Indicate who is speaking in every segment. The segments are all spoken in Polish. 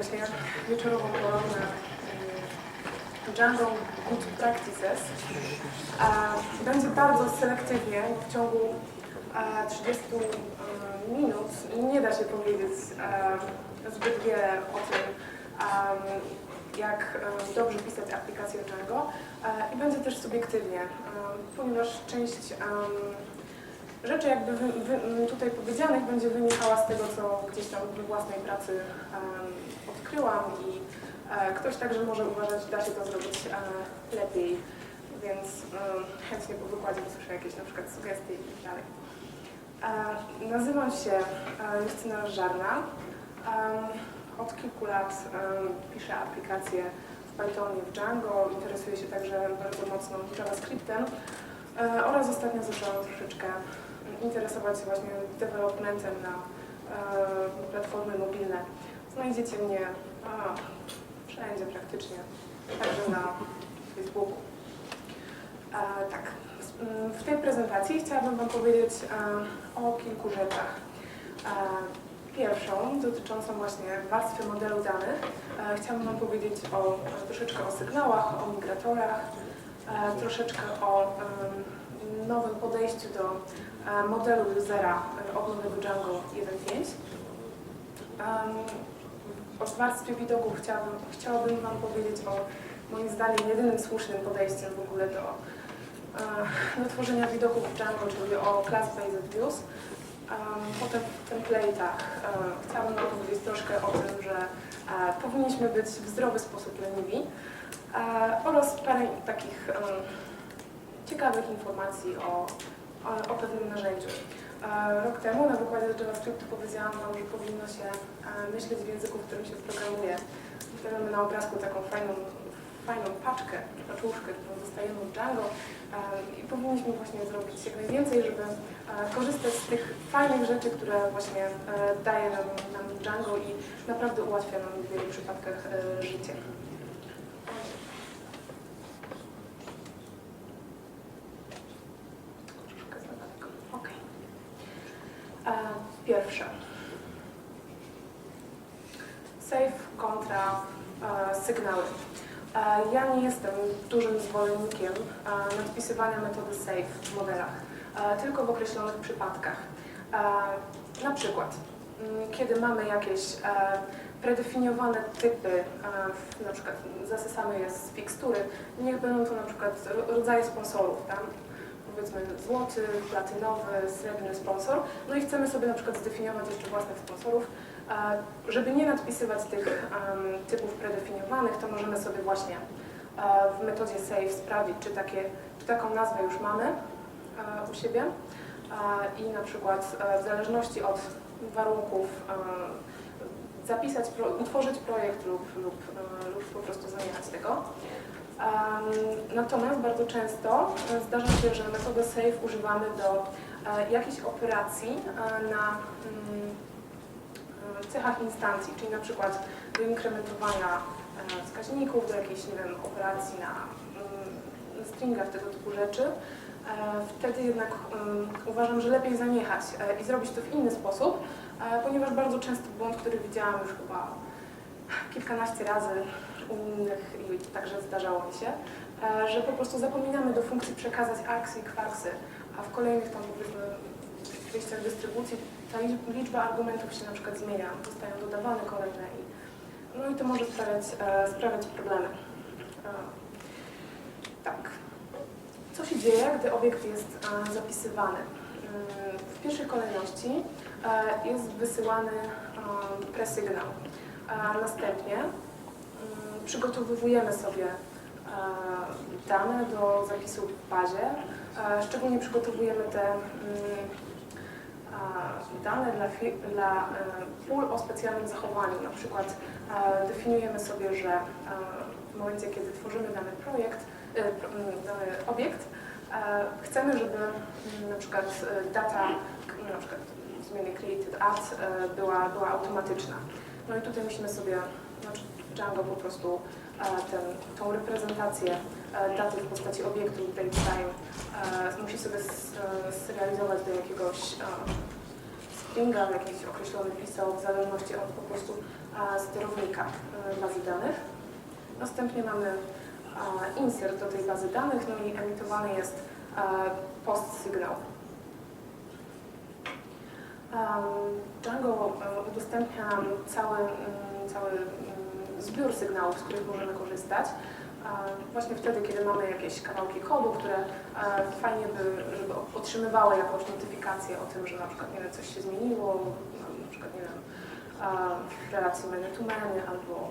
Speaker 1: Was serdecznie wieczorową porą na y, Django Good Practices. Będzie bardzo selektywnie w ciągu e, 30 e, minut. Nie da się powiedzieć zbyt wiele o tym, jak e, dobrze pisać aplikację Django i będzie też subiektywnie, ponieważ część rzeczy jakby wy, wy, tutaj powiedzianych będzie wynikała z tego, co gdzieś tam we własnej pracy em, odkryłam i e, ktoś także może uważać, da się to zrobić e, lepiej, więc chętnie po wykładzie usłyszę jakieś na przykład sugestie i tak dalej. E, nazywam się e, Justyna Żarna. Em, od kilku lat em, piszę aplikacje w Pythonie, w Django, interesuję się także bardzo mocno JavaScriptem e, oraz ostatnio zaczęłam troszeczkę interesować się właśnie developmentem na e, platformy mobilne. Znajdziecie mnie a, wszędzie praktycznie, także na Facebooku. E, tak, s- m, w tej prezentacji chciałabym Wam powiedzieć e, o kilku rzeczach. Pierwszą, dotyczącą właśnie warstwy modelu danych, chciałabym Wam powiedzieć o, troszeczkę o sygnałach, o migratorach, troszeczkę o nowym podejściu do modelu usera e, od nowego Django 1.5. Em, O warstwie widoku chciałabym, chciałabym Wam powiedzieć o moim zdaniem jedynym słusznym podejściem w ogóle do, e, do tworzenia widoków w Django, czyli o class-based views. Em, Potem w template'ach e, chciałabym Wam powiedzieć troszkę o tym, że e, powinniśmy być w zdrowy sposób leniwi e, oraz parę takich ciekawych informacji o, o, o pewnym narzędziu. E, Rok temu na wykładzie z JavaScriptu powiedziałam Wam, że powinno się e, myśleć w języku, w którym się programuje. Tutaj mamy na obrazku taką fajną, fajną paczkę, paczuszkę, którą dostajemy od Django e, i powinniśmy właśnie zrobić jak najwięcej, żeby e, korzystać z tych fajnych rzeczy, które właśnie e, daje nam, nam Django i naprawdę ułatwia nam w wielu przypadkach e, życie. Troszkę za daleko. Okej. E, Pierwsze. Save kontra e, sygnały. E, Ja nie jestem dużym zwolennikiem e, nadpisywania metody save w modelach, e, tylko w określonych przypadkach. E, Na przykład, mm, kiedy mamy jakieś e, predefiniowane typy, e, na przykład zasysamy je z fikstury, niech będą to na przykład ro- rodzaje sponsorów, tam powiedzmy złoty, platynowy, srebrny sponsor, no i chcemy sobie na przykład zdefiniować jeszcze własnych sponsorów. Żeby nie nadpisywać tych typów predefiniowanych, to możemy sobie właśnie e, w metodzie save sprawdzić, czy, takie, czy taką nazwę już mamy e, u siebie E, i na przykład w zależności od warunków zapisać, utworzyć projekt lub, lub, lub po prostu zamieniać tego. Natomiast bardzo często e, zdarza się, że metodę save używamy do e, jakichś operacji e, na mm, cechach instancji, czyli na przykład do inkrementowania wskaźników, do jakiejś, nie wiem, operacji na mm, stringach, tego typu rzeczy. Wtedy jednak mm, uważam, że lepiej zaniechać i zrobić to w inny sposób, ponieważ bardzo często błąd, który widziałam już chyba kilkanaście razy u innych i także zdarzało mi się, e, że po prostu zapominamy do funkcji przekazać aksy i kwarsy, a w kolejnych tam wyjściach dystrybucji ta liczb- liczba argumentów się na przykład zmienia, zostają dodawane kolejne i no i to może sprawiać, e, sprawiać problemy. E, tak. Co się dzieje, gdy obiekt jest zapisywany? Mm, W pierwszej kolejności jest wysyłany presygnał. Następnie przygotowujemy sobie e, dane do zapisu w bazie. E, Szczególnie przygotowujemy te mm, a, dane dla, dla e, pól o specjalnym zachowaniu. Na przykład e, definiujemy sobie, że e, w momencie, kiedy tworzymy dany projekt, e, pro- m, dany obiekt, e, chcemy, żeby m, na przykład e, data, na przykład zmiany created at e, była, była automatyczna. No i tutaj musimy sobie, znaczy Django po prostu e, ten, tą reprezentację e, daty w postaci obiektu datetime e, musi sobie serializować do jakiegoś stringa, w jakiś określony pisał, w zależności od po prostu sterownika bazy danych. Następnie mamy insert do tej bazy danych, no i emitowany jest post sygnał. Django udostępnia nam cały, cały zbiór sygnałów, z których możemy korzystać. Właśnie wtedy, kiedy mamy jakieś kawałki kodu, które e, fajnie by, żeby otrzymywały jakąś notyfikację o tym, że na przykład nie wiem, coś się zmieniło, no, na przykład nie wiem, w relacji many-to-many albo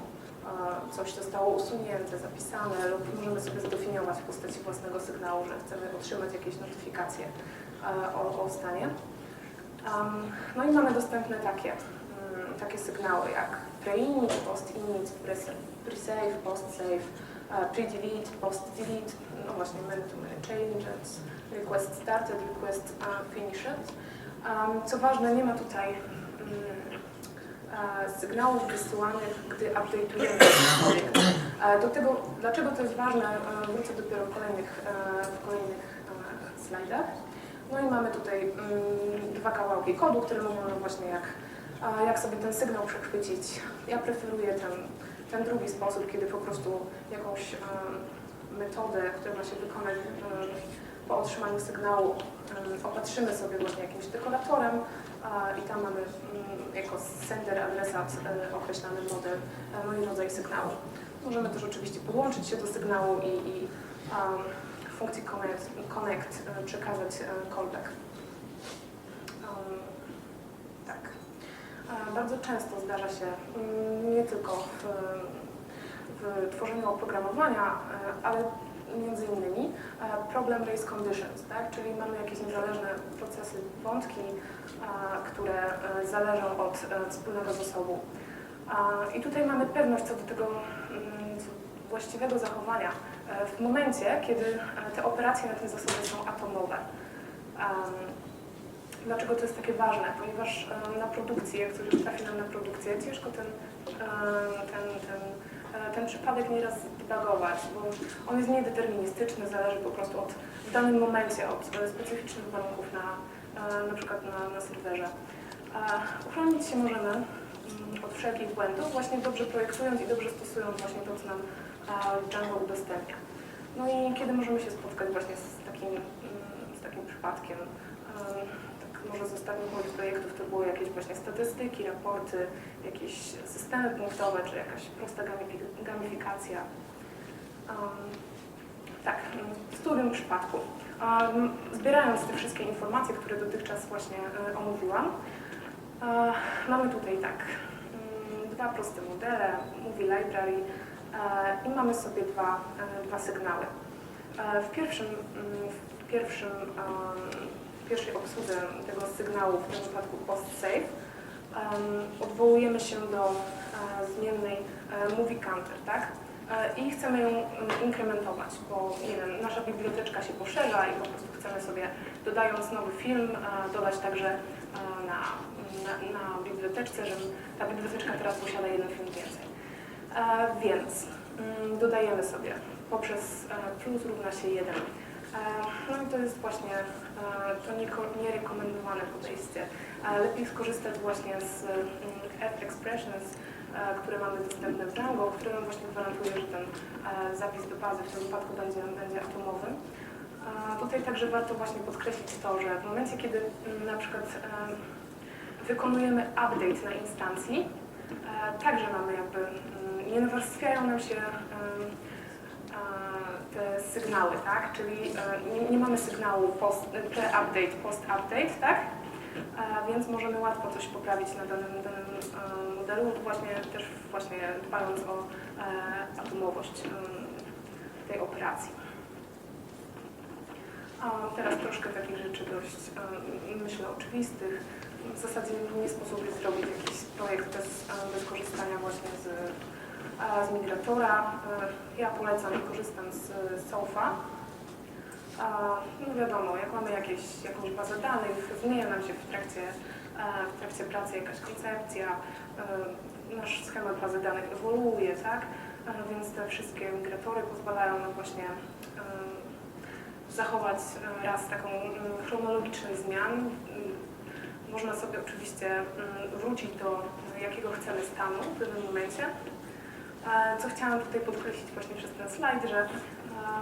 Speaker 1: e, coś zostało usunięte, zapisane lub możemy sobie zdefiniować w postaci własnego sygnału, że chcemy otrzymać jakieś notyfikacje e, o, o stanie. No i mamy dostępne takie, mm, takie sygnały jak pre-init, post-init, pre- pre-save, post-save, e, pre-delete, post-delete, no właśnie many-to-many changes, request started, request finished. Co ważne, nie ma tutaj mm, sygnałów wysyłanych, gdy update'ujemy projekt. Do tego, dlaczego to jest ważne, wrócę dopiero w kolejnych, w kolejnych slajdach. No i mamy tutaj mm, dwa kawałki kodu, które mówią właśnie jak, a, jak sobie ten sygnał przechwycić. Ja preferuję ten, ten drugi sposób, kiedy po prostu jakąś metodę, która ma się wykonać po otrzymaniu sygnału, opatrzymy sobie właśnie jakimś dekoratorem i tam mamy mm, jako sender adresat e, określany model, e, no i rodzaj sygnału. Możemy też oczywiście podłączyć się do sygnału i, i funkcji connect, connect e, przekazać e, callback. Um, tak. E, Bardzo często zdarza się, mm, nie tylko w, w tworzeniu oprogramowania, e, ale między innymi e, problem race conditions, tak? czyli mamy jakieś niezależne procesy, wątki, które e, zależą od wspólnego zasobu. I tutaj mamy pewność co do tego mm, właściwego zachowania w momencie, kiedy te operacje na tym zasobie są atomowe. Dlaczego to jest takie ważne? Ponieważ e, na produkcji, jak coś już trafi nam na produkcję, ciężko ten, e, ten, ten, e, ten przypadek nieraz debugować, bo on jest niedeterministyczny, zależy po prostu od, w danym momencie od specyficznych warunków na, na przykład na, na serwerze. Uchronić się możemy mm, od wszelkich błędów, właśnie dobrze projektując i dobrze stosując właśnie to, co nam Django udostępnia. No i kiedy możemy się spotkać właśnie z takim, mm, z takim przypadkiem, em, może z ostatnich moich projektów to były jakieś właśnie statystyki, raporty, jakieś systemy punktowe, czy jakaś prosta gamifi- gamifikacja. Em, tak, w którym przypadku? Em, Zbierając te wszystkie informacje, które dotychczas właśnie e, omówiłam, e, mamy tutaj tak, mm, dwa proste modele, Movie Library e, i mamy sobie dwa, e, dwa sygnały. E, W pierwszym, mm, w pierwszym, w pierwszej obsłudze tego sygnału, w tym wypadku post-save, em, odwołujemy się do e, zmiennej e, movie counter, tak? E, I chcemy ją mm, inkrementować, bo nie wiem, nasza biblioteczka się poszerza i po prostu chcemy sobie, dodając nowy film, dodać także na, na, na biblioteczce, że ta biblioteczka teraz posiada jeden film więcej. Więc mm, dodajemy sobie poprzez plus równa się 1. No i to jest właśnie to nierekomendowane podejście. Lepiej skorzystać właśnie z mm, F-expressions, e, które mamy dostępne w Django, które nam właśnie gwarantuje, że ten zapis do bazy w tym wypadku będzie, będzie atomowy. Tutaj także warto właśnie podkreślić to, że w momencie, kiedy mm, na przykład wykonujemy update na instancji, także mamy jakby, mm, nie nawarstwiają nam się te sygnały, tak? Czyli e, nie, nie mamy sygnału post, pre-update, post-update, tak? E, Więc możemy łatwo coś poprawić na danym, danym e, modelu, właśnie też właśnie dbając o e, atomowość tej operacji. A teraz troszkę takich rzeczy dość, myślę, oczywistych. W zasadzie nie sposób zrobić jakiś projekt bez, bez korzystania właśnie z, e, z migratora. E, Ja polecam korzystam z, Sofa. No wiadomo, jak mamy jakieś, jakąś bazę danych, zmienia nam się w trakcie, e, w trakcie pracy jakaś koncepcja, e, nasz schemat bazy danych ewoluuje, tak? Więc te wszystkie migratory pozwalają nam właśnie zachować raz taką chronologiczność zmian, Można sobie oczywiście mm, wrócić do jakiego chcemy stanu w pewnym momencie. E, Co chciałam tutaj podkreślić właśnie przez ten slajd, że e,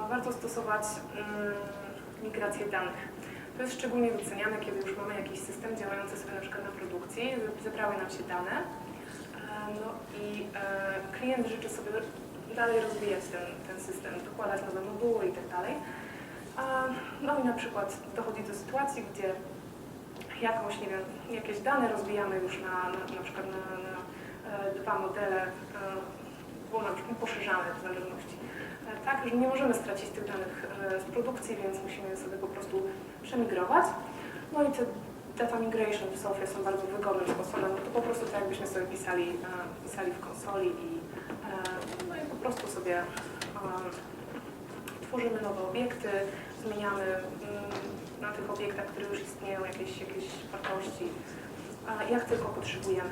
Speaker 1: warto stosować mm, migrację danych. To jest szczególnie doceniane, kiedy już mamy jakiś system działający sobie na przykład na produkcji, zebrały nam się dane, e, no i klient życzy sobie dalej rozwijać ten, ten system, dokładać nowe moduły i tak dalej. No i na przykład dochodzi do sytuacji, gdzie jakąś, nie wiem, jakieś dane rozwijamy już na, na, na przykład na, na dwa modele, e, bo na przykład poszerzamy w zależności. E, Tak, że nie możemy stracić tych danych e, z produkcji, więc musimy sobie po prostu przemigrować. No i te data migration w Sofie są bardzo wygodnym sposobem, to po prostu tak jakbyśmy sobie pisali, e, pisali w konsoli i, no i po prostu sobie tworzymy nowe obiekty, zmieniamy mm, na tych obiektach, które już istnieją, jakieś, jakieś wartości, jak tylko potrzebujemy.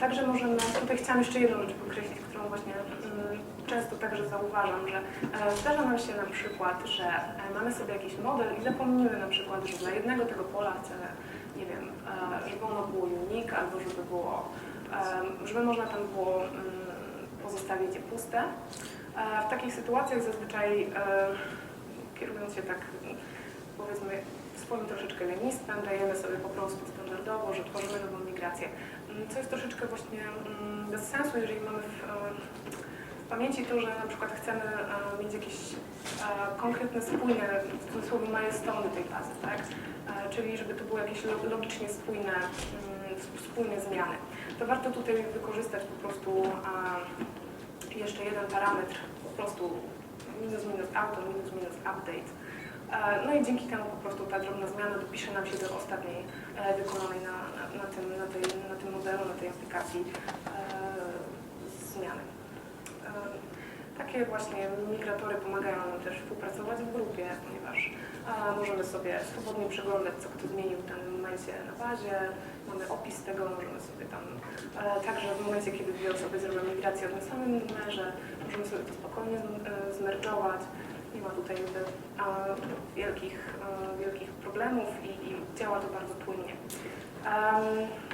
Speaker 1: Także możemy, tutaj chciałam jeszcze jedną rzecz podkreślić, którą właśnie mm, często także zauważam, że e, zdarza nam się na przykład, że e, mamy sobie jakiś model i zapomnimy na przykład, że dla jednego tego pola chcemy, nie wiem, e, żeby ono było unique albo żeby było, żeby można tam było mm, pozostawić je puste. W takich sytuacjach zazwyczaj kierując się tak powiedzmy swoim troszeczkę lenistwem, dajemy sobie po prostu standardowo, że tworzymy nową migrację. Mm, Co jest troszeczkę właśnie mm, bez sensu, jeżeli mamy w, w pamięci to, że na przykład chcemy e, mieć jakieś e, konkretne, spójne, w cudzysłowie milestone tej bazy, tak? E, Czyli żeby to były jakieś lo- logicznie spójne, mm, sp- spójne zmiany. To warto tutaj wykorzystać po prostu jeszcze jeden parametr, po prostu minus minus auto, minus minus update. E, No i dzięki temu po prostu ta drobna zmiana dopisze nam się do ostatniej e, wykonanej na, na, tym, na, tej, na tym modelu, na tej aplikacji e, zmiany. Takie właśnie migratory pomagają nam też współpracować w grupie, ponieważ możemy sobie swobodnie przeglądać, co kto zmienił w danym momencie na bazie, mamy opis tego, możemy sobie tam także w momencie, kiedy dwie osoby zrobią migrację o tym samym numerze, możemy sobie to spokojnie zmerdżować. Nie ma tutaj wielkich, wielkich problemów i, i działa to bardzo płynnie.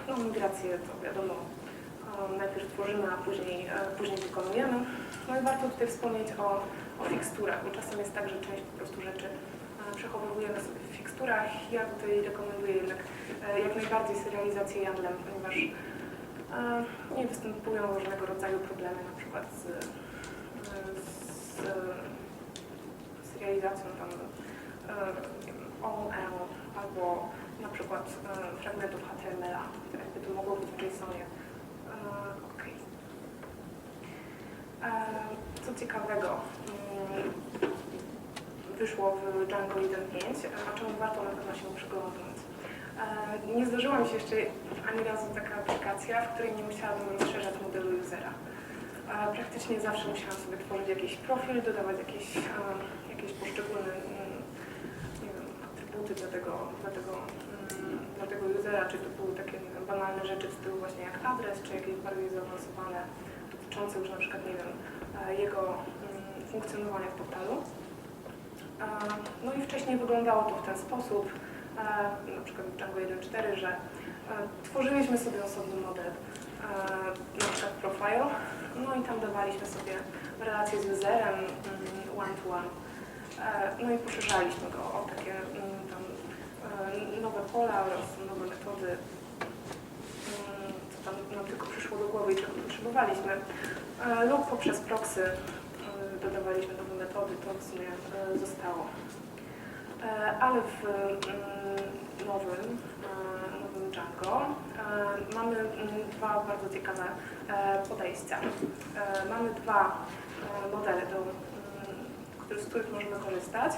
Speaker 1: No, migrację to wiadomo, najpierw tworzymy, a później, e, później wykonujemy. No i warto tutaj wspomnieć o, o fiksturach, bo czasem jest tak, że część po prostu rzeczy e, przechowujemy sobie w fiksturach. Ja tutaj rekomenduję jednak e, jak najbardziej serializację YAML-em, ponieważ nie występują różnego rodzaju problemy, na przykład z, e, z serializacją tam e, OL albo na przykład e, fragmentów HTML-a, jakby to mogło być w JSONie. E. E, Co ciekawego, mm, wyszło w Django 1.5, a czemu warto na pewno się przyglądnąć. E, Nie zdarzyła mi się jeszcze ani razu taka aplikacja, w której nie musiałabym rozszerzać modelu usera. Praktycznie zawsze musiałam sobie tworzyć jakiś profil, dodawać jakieś, jakieś poszczególne mm, nie wiem, atrybuty dla tego, dla, tego, mm, dla tego usera, czy to były takie banalne rzeczy w stylu właśnie jak adres, czy jakieś bardziej zaawansowane, dotyczące już na przykład, nie wiem, jego mm, funkcjonowania w portalu. No i wcześniej wyglądało to w ten sposób, na przykład w Django 1.4, że tworzyliśmy sobie osobny model, na przykład profile, no i tam dawaliśmy sobie relacje z userem mm, one to one. E, No i poszerzaliśmy go o takie mm, tam e, nowe pola oraz nowe metody, mm, co tam nam tylko przyszło do głowy i czego potrzebowaliśmy. E, Lub poprzez proxy e, dodawaliśmy nowe metody, to w sumie e, zostało. E, Ale w nowym, e, e, mamy mm, dwa bardzo ciekawe e, podejścia. E, Mamy dwa modele, do, mm, z których możemy korzystać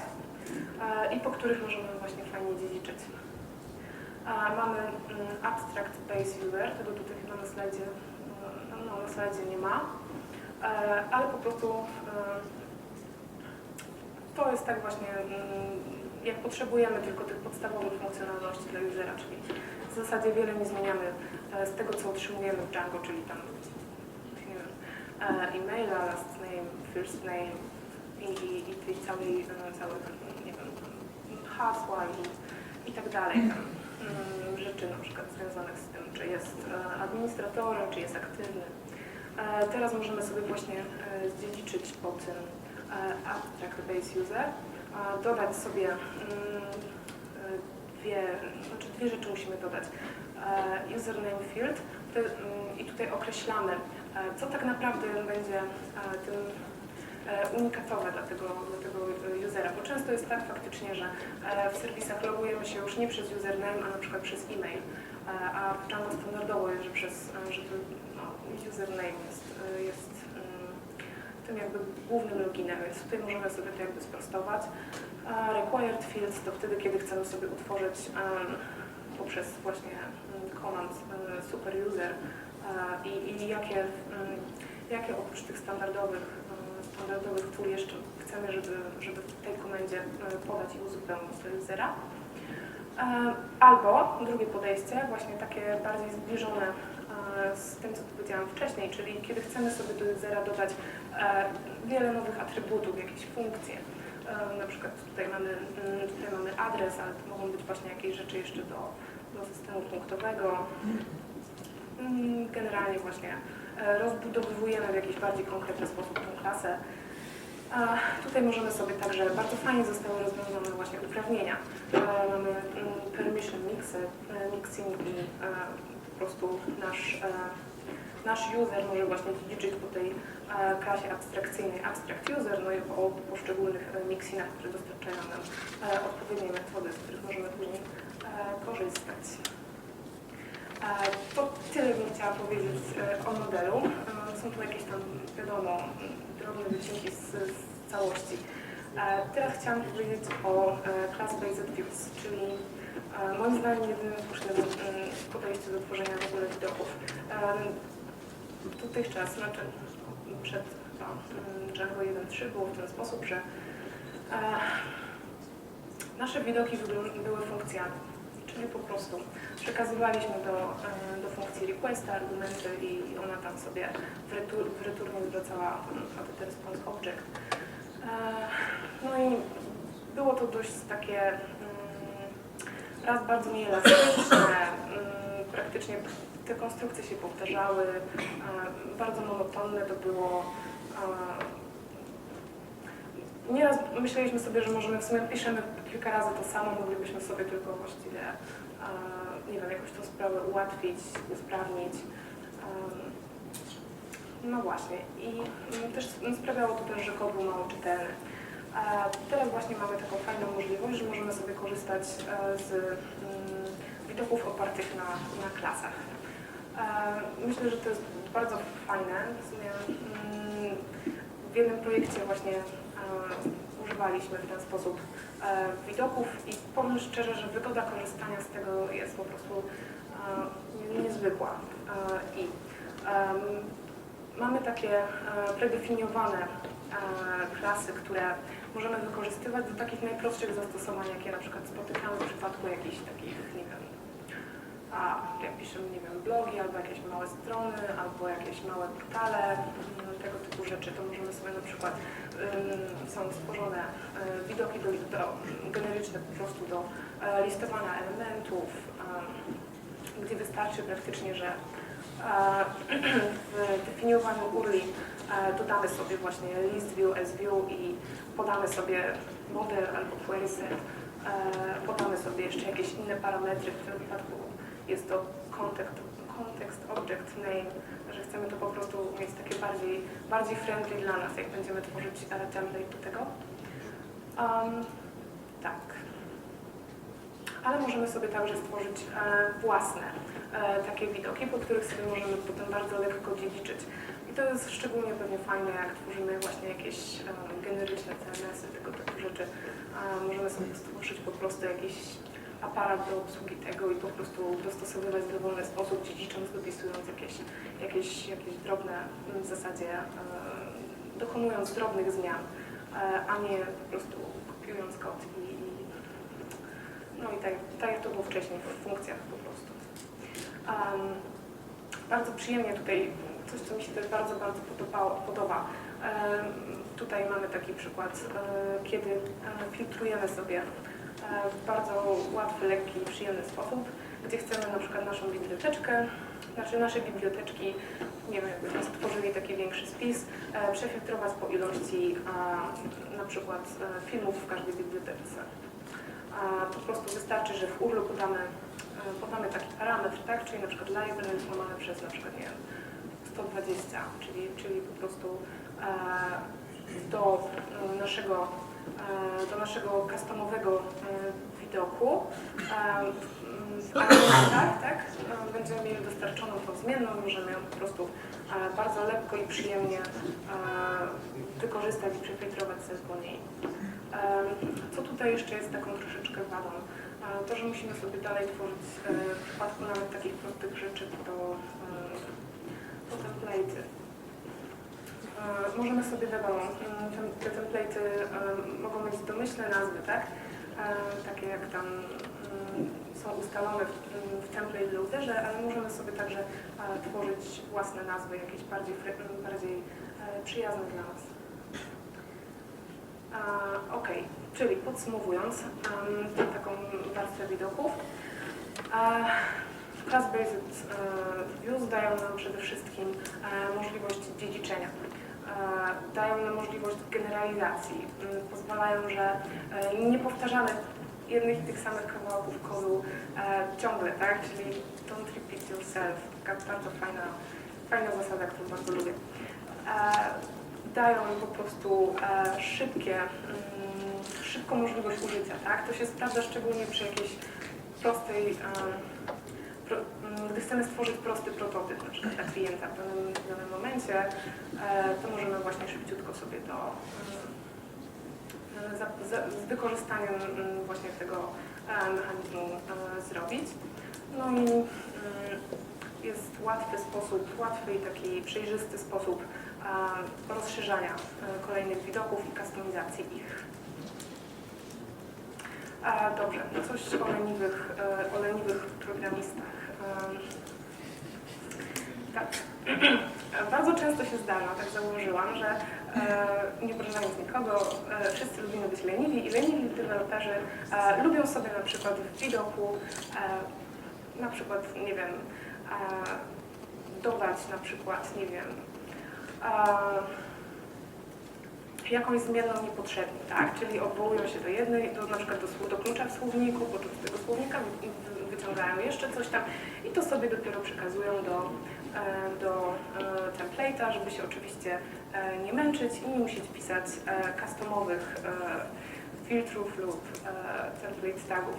Speaker 1: i po których możemy właśnie fajnie dziedziczyć. Mamy mm, Abstract Base User, tego tutaj chyba na slajdzie, no, no, na slajdzie nie ma, ale po prostu to jest tak właśnie, jak potrzebujemy tylko tych podstawowych funkcjonalności dla usera, czyli w zasadzie wiele nie zmieniamy e, z tego, co otrzymujemy w Django, czyli tam e, e-maila, last name, first name i, i, tej całej, e, całych, nie wiem, hasła i, i tak dalej. Mm, rzeczy na przykład związanych z tym, czy jest administratorem, czy jest aktywny. Teraz możemy sobie właśnie zdziedziczyć po tym abstract base user, dodać sobie mm, dwie, znaczy dwie rzeczy musimy dodać. E, Username field to, mm, i tutaj określamy, e, co tak naprawdę będzie e, tym unikatowe dla tego, dla tego usera, bo często jest tak faktycznie, że w serwisach logujemy się już nie przez username, a na przykład przez e-mail, a w Django standardowo jest, że przez, e, żeby no, username jest, jest tym jakby głównym loginem, tutaj możemy sobie to jakby sprostować. A Required fields to wtedy, kiedy chcemy sobie utworzyć em, poprzez właśnie mm, command em, super user e, i, i jakie, mm, jakie oprócz tych standardowych, em, standardowych tool jeszcze chcemy, żeby, żeby w tej komendzie podać i uzupełnić usera. E, Albo drugie podejście, właśnie takie bardziej zbliżone z tym, co powiedziałam wcześniej, czyli kiedy chcemy sobie do dodać e, wiele nowych atrybutów, jakieś funkcje. E, Na przykład tutaj mamy, mm, tutaj mamy adres, ale to mogą być właśnie jakieś rzeczy jeszcze do, do systemu punktowego. Mm, Generalnie właśnie e, rozbudowujemy w jakiś bardziej konkretny sposób tę klasę. A tutaj możemy sobie także, bardzo fajnie zostały rozwiązane właśnie uprawnienia. E, Mamy mm, permission mixy, e, mixing i e, prostu nasz, e, nasz user może właśnie dziedziczyć po tej e, klasie abstrakcyjnej abstract user, no i o poszczególnych e, mixinach, które dostarczają nam odpowiednie metody, z których możemy później korzystać. To tyle bym chciała powiedzieć o modelu. Są tu jakieś tam, wiadomo, drobne wycinki z, z całości. Teraz chciałam powiedzieć o e, Class-Based Views, czyli moim zdaniem jedynym słusznym mm, podejściu do tworzenia w ogóle widoków. Dotychczas, znaczy przed mm, Django 1.3 było w ten sposób, że e, nasze widoki były funkcjami, czyli po prostu przekazywaliśmy do, do funkcji requesta argumenty i ona tam sobie w, retur, w returnie zwracała mm, the response object. E, No i było to dość takie mm, raz bardzo nieelastyczne, mm, praktycznie te konstrukcje się powtarzały, bardzo monotonne to było. Nieraz myśleliśmy sobie, że możemy w sumie piszemy kilka razy to samo, moglibyśmy sobie tylko właściwie, nie wiem, jakoś tą sprawę ułatwić, usprawnić. No właśnie i mm, też sprawiało to też, że kod był mało czytelny. Teraz właśnie mamy taką fajną możliwość, że możemy sobie korzystać e, z mm, widoków opartych na, na klasach. E, Myślę, że to jest bardzo fajne. W mm, jednym projekcie właśnie e, używaliśmy w ten sposób widoków i powiem szczerze, że wygoda korzystania z tego jest po prostu nie- niezwykła. I mamy takie predefiniowane klasy, które możemy wykorzystywać do takich najprostszych zastosowań, jakie na przykład spotykamy w przypadku jakichś takich, nie wiem, a jak piszemy, nie wiem, blogi, albo jakieś małe strony, albo jakieś małe portale, mm, tego typu rzeczy, to możemy sobie na przykład, są stworzone y, widoki do, do, generyczne po prostu do e, listowania elementów, em, gdzie wystarczy praktycznie, że e, w definiowaniu URLi dodamy sobie właśnie list view, sview i podamy sobie model albo query set, e, podamy sobie jeszcze jakieś inne parametry, w tym wypadku jest to context, context object name, że chcemy to po prostu mieć takie bardziej, bardziej friendly dla nas, jak będziemy tworzyć e, template do tego. Um, tak. Ale możemy sobie także stworzyć e, własne e, takie widoki, po których sobie możemy potem bardzo lekko dziedziczyć. I to jest szczególnie pewnie fajne, jak tworzymy właśnie jakieś generyczne CMS-y, tego typu rzeczy. Możemy sobie stworzyć po prostu jakiś aparat do obsługi tego i po prostu dostosowywać w dowolny sposób, dziedzicząc, dopisując jakieś, jakieś, jakieś drobne, w zasadzie dokonując drobnych zmian, e, a nie po prostu kopiując kod i no i tak, tak jak to było wcześniej w funkcjach po prostu. Um, bardzo przyjemnie tutaj, coś co mi się też bardzo, bardzo podobało, podoba. Tutaj mamy taki przykład, e, kiedy e, filtrujemy sobie w bardzo łatwy, lekki i przyjemny sposób, gdzie chcemy na przykład naszą biblioteczkę, znaczy nasze biblioteczki, nie wiem, jakbyśmy stworzyli taki większy spis, e, przefiltrować po ilości na przykład e, filmów w każdej bibliotece. Po prostu wystarczy, że w URL podamy, e, podamy taki parametr, tak, czyli na przykład library jest łamane przez na przykład, nie wiem, 120, czyli, czyli po prostu e, do e, naszego, e, do naszego customowego e, widoku w elementach, tak, e, będziemy mieli dostarczoną tą zmienną, możemy ją po prostu bardzo lekko i przyjemnie wykorzystać i przefiltrować sobie niej. Co tutaj jeszcze jest taką troszeczkę wadą? To, że musimy sobie dalej tworzyć w przypadku nawet takich prostych rzeczy, to template'y. E, Możemy sobie, wiadomo, tem- te template'y e, mogą mieć domyślne nazwy, tak? E, Takie jak tam są ustalone w, w template loaderze, ale możemy sobie także e, tworzyć własne nazwy, jakieś bardziej, bardziej e, przyjazne dla nas. E, Ok, czyli podsumowując taką warstwę widoków, Class-based e, views dają nam przede wszystkim e, możliwość dziedziczenia. E, Dają nam możliwość generalizacji. m, Pozwalają, że e, nie powtarzamy jednych i tych samych kawałków kodu ciągle, tak? Czyli don't repeat yourself. Taka bardzo fajna, fajna zasada, którą bardzo lubię. Dają po prostu szybkie, mm, szybką możliwość użycia, tak? To się sprawdza szczególnie przy jakiejś prostej, mm, gdy chcemy stworzyć prosty prototyp, na przykład dla klienta w danym, w danym momencie, e, to możemy właśnie szybciutko sobie to mm, z wykorzystaniem mm, właśnie tego e, mechanizmu e, zrobić. No i jest łatwy sposób, łatwy i taki przejrzysty sposób rozszerzania kolejnych widoków i kustomizacji ich. Dobrze, no coś o leniwych, o leniwych programistach. Tak. Bardzo często się zdarza, tak zauważyłam, że e, nie obrażając nikogo, e, wszyscy lubimy być leniwi i leniwi deweloperzy e, lubią sobie na przykład w widoku e, na przykład, nie wiem, e, dodać na przykład, nie wiem, e, jakąś zmienną niepotrzebnie, tak? Czyli odwołują się do jednej, do, na przykład do, do klucza w słowniku, po czym z tego słownika wyciągają jeszcze coś tam i to sobie dopiero przekazują do, e, do e, template'a, żeby się oczywiście e, nie męczyć i nie musieć pisać customowych filtrów lub template tagów.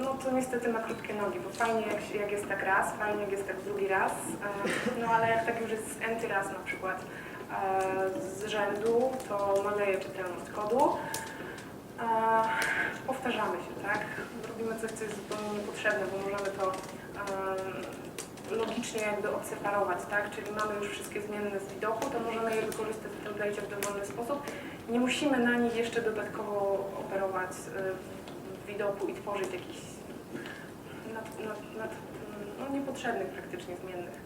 Speaker 1: No to niestety ma krótkie nogi, bo fajnie jak, jak jest tak raz, fajnie jak jest tak drugi raz, no ale jak tak już jest enty raz na przykład z rzędu, to maleje czytelność kodu. E, powtarzamy się, tak? Robimy coś, co jest zupełnie niepotrzebne, bo możemy to em, logicznie jakby odseparować, tak? Czyli mamy już wszystkie zmienne z widoku, to możemy je wykorzystać w template w dowolny sposób. Nie musimy na nich jeszcze dodatkowo operować e, w widoku i tworzyć jakichś nad, nad, nad, no, niepotrzebnych praktycznie zmiennych.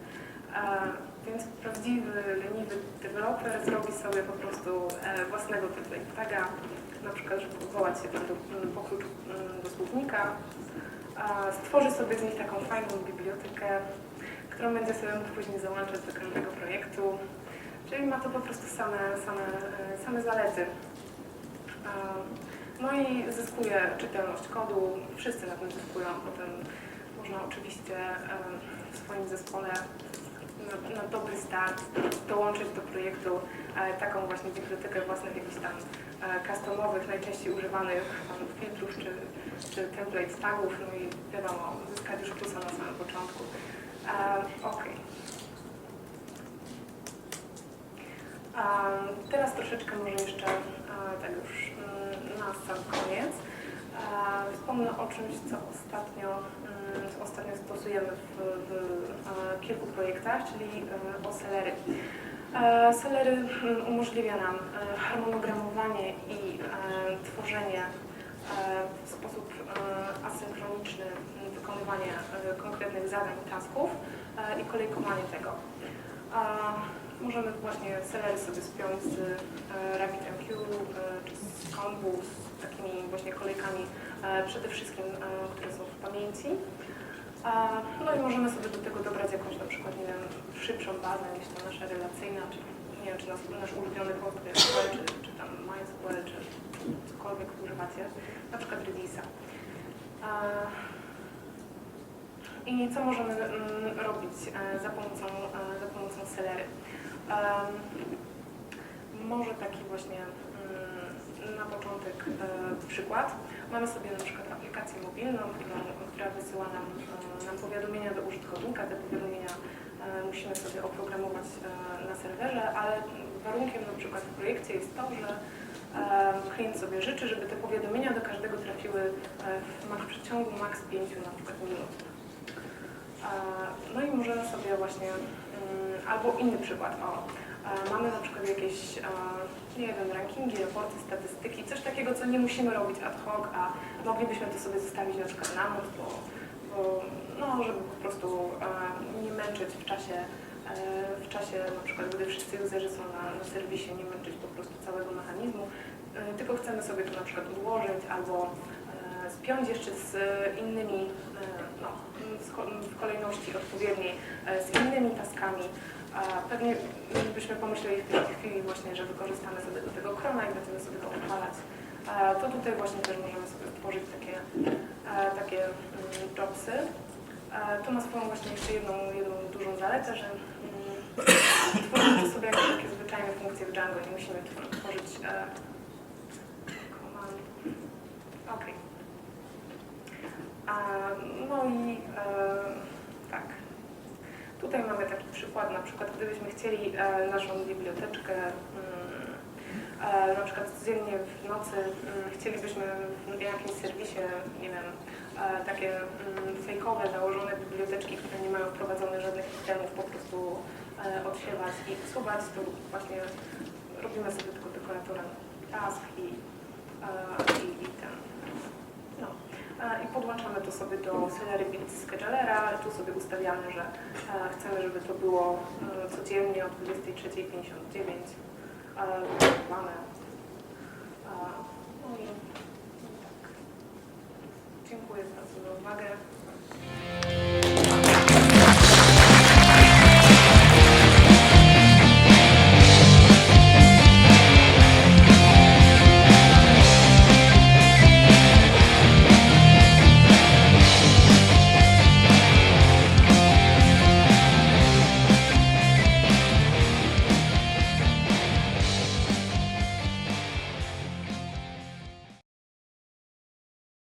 Speaker 1: Więc prawdziwy, leniwy deweloper zrobi sobie po prostu e, własnego template taga, na przykład, żeby wołać się do, po kluczu m, do słownika, e, stworzy sobie z nich taką fajną bibliotekę, którą będzie sobie mógł później załączać do każdego projektu. Czyli ma to po prostu same, same, e, same zalety. E, No i zyskuje czytelność kodu, wszyscy na tym zyskują, potem można oczywiście em, w swoim zespole na, na dobry start dołączyć do projektu e, taką właśnie bibliotekę własnych jakichś tam e, customowych, najczęściej używanych tam filtrów czy, czy template tagów, no i wiadomo, zyskać już plusa na samym początku. E, ok. Teraz troszeczkę może jeszcze e, tak już mm, na sam koniec. E, Wspomnę o czymś, co ostatnio, mm, co ostatnio stosujemy w, w e, kilku projektach, czyli e, o Celery. E, Celery mm, umożliwia nam e, harmonogramowanie i e, tworzenie w sposób asynchroniczny wykonywanie konkretnych zadań i tasków i kolejkowanie tego. Możemy właśnie Celery sobie spiąć z RabbitMQ czy z Combus, takimi właśnie kolejkami, przede wszystkim, które są w pamięci. No i możemy sobie do tego dobrać jakąś na przykład, nie wiem, szybszą bazę niż ta nasza relacyjna, czy nie wiem, czy nasz, nasz ulubiony PostgreSQL, czy, czy tam MySQL, czy cokolwiek używacie, na przykład Redisa. I co możemy mm, robić e, za pomocą, e, za pomocą Celery? Może taki właśnie na początek e, przykład. Mamy sobie na przykład aplikację mobilną, która, wysyła nam, e, nam powiadomienia do użytkownika. Te powiadomienia e, musimy sobie oprogramować na serwerze, ale warunkiem na przykład w projekcie jest to, że klient sobie życzy, żeby te powiadomienia do każdego trafiły w przeciągu maks 5 na przykład minut. No i możemy sobie właśnie, mm, albo inny przykład, o, mamy na przykład jakieś, wiem, rankingi, raporty, statystyki, coś takiego, co nie musimy robić ad hoc, a moglibyśmy to sobie zostawić na przykład na noc, bo, bo no, żeby po prostu e, nie męczyć w czasie, e, w czasie na przykład, gdy wszyscy userzy są na, na serwisie, nie męczyć po prostu całego mechanizmu, e, tylko chcemy sobie to na przykład odłożyć albo e, spiąć jeszcze z innymi, e, no, w kolejności odpowiedniej, e, z innymi taskami. A Pewnie byśmy pomyśleli w tej chwili właśnie, że wykorzystamy sobie do tego Chroma i będziemy sobie to odpalać. To tutaj właśnie też możemy sobie stworzyć takie, e, takie mm. E, To ma swoją właśnie jeszcze jedną, jedną dużą zaletę, że mm, tworzymy sobie jakieś takie zwyczajne funkcje w Django, nie musimy tw- tworzyć e, komand. A, No i e, tak. Tutaj mamy taki przykład, na przykład gdybyśmy chcieli e, naszą biblioteczkę, mm, e, na przykład codziennie w nocy mm, chcielibyśmy w jakimś serwisie, nie wiem, e, takie mm, fejkowe, założone biblioteczki, które nie mają prowadzonych żadnych systemów, po prostu odsiewać i usuwać, to właśnie robimy sobie tylko dekoratorem task i, i, i ten. No. E, I podłączamy to sobie do Celery Build Schedulera. Tu sobie ustawiamy, że e, chcemy, żeby to było e, codziennie o 23.59 e. E, No i tak. Dziękuję bardzo za uwagę.